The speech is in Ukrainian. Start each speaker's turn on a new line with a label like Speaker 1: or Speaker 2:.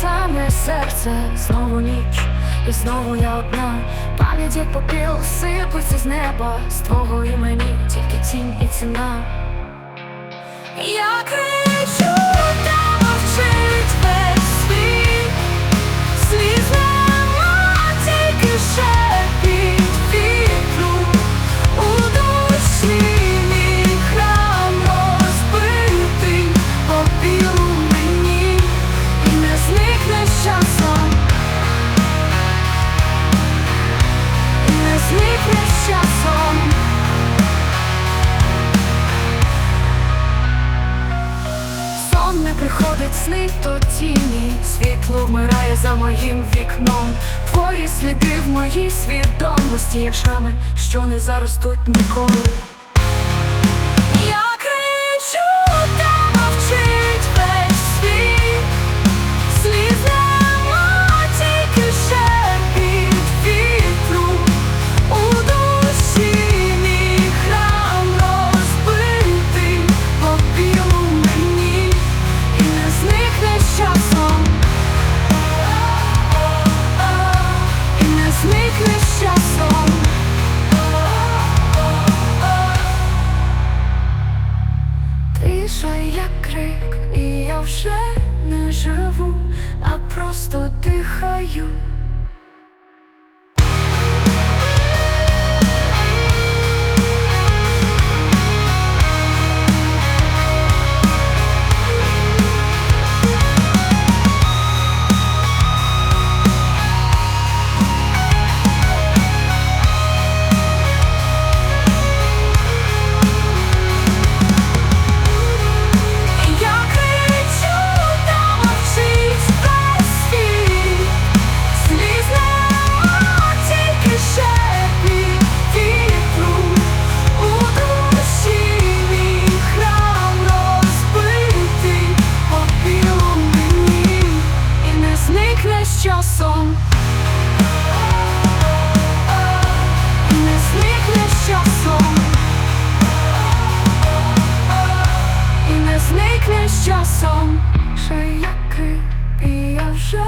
Speaker 1: саме серце, знову ніч, і знову я одна. Пам'ять як попіл сипиться з неба, з твого імені тільки тінь і ціна. Я кричу, не сни, то тіні. Світло вмирає за моїм вікном. Твої сліди в моїй свідомості, як шрами, що не заростуть ніколи. Вже не живу, а просто дихаю. З часом, що як і я вже